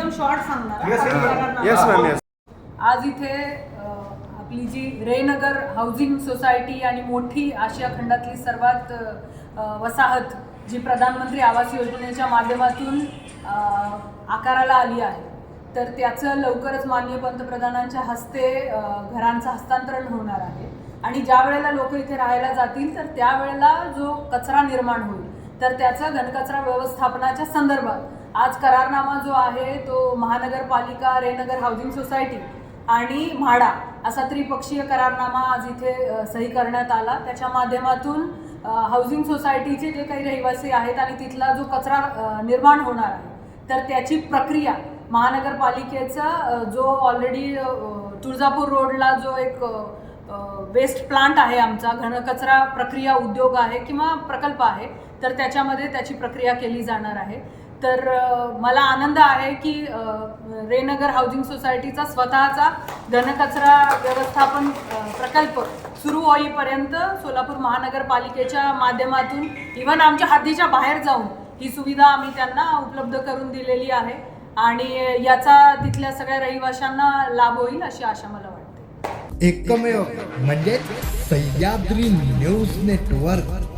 Short सांगणार. Yes ma'am yes आज इथे आपली जी रेनगर हाऊसिंग सोसायटी आणि मोठी आशिया खंडातली सर्वात वसाहत जी प्रधानमंत्री आवास योजनेच्या माध्यमातून आकाराला आली आहे. तर त्याचं लवकरच माननीय पंतप्रधानांच्या हस्ते घरांचं हस्तांतरण होणार आहे. आणि ज्या वेळेला लोक इथे राहायला जातील तर त्यावेळेला जो कचरा निर्माण होईल तर त्याचं घनकचरा व्यवस्थापनाच्या संदर्भात आज करारनामा जो आहे तो महानगरपालिका रेनगर हाऊसिंग सोसायटी आणि म्हाडा असा त्रिपक्षीय करारनामा आज इथे सही करण्यात आला. त्याच्या माध्यमातून हाऊसिंग सोसायटीचे जे काही रहिवासी आहेत आणि तिथला जो कचरा निर्माण होणार आहे तर त्याची प्रक्रिया महानगरपालिकेचा जो ऑलरेडी तुळजापूर रोडला जो एक वेस्ट प्लांट आहे आमचा घनकचरा प्रक्रिया उद्योग आहे किंवा प्रकल्प आहे तर त्याच्यामध्ये त्याची प्रक्रिया केली जाणार आहे. तर मला आनंद आहे की रेनगर हाऊसिंग सोसायटीचा स्वतःचा घनकचरा व्यवस्थापन प्रकल्प सुरू होईपर्यंत सोलापूर महानगरपालिकेच्या माध्यमातून इव्हन आमच्या हद्दीच्या बाहेर जाऊन ही सुविधा आम्ही त्यांना उपलब्ध करून दिलेली आहे. आणि याचा तिथल्या सगळ्या रहिवाशांना लाभ होईल अशी आशा मला वाटते. एकमेव म्हणजे सह्याद्री न्यूज नेटवर्क.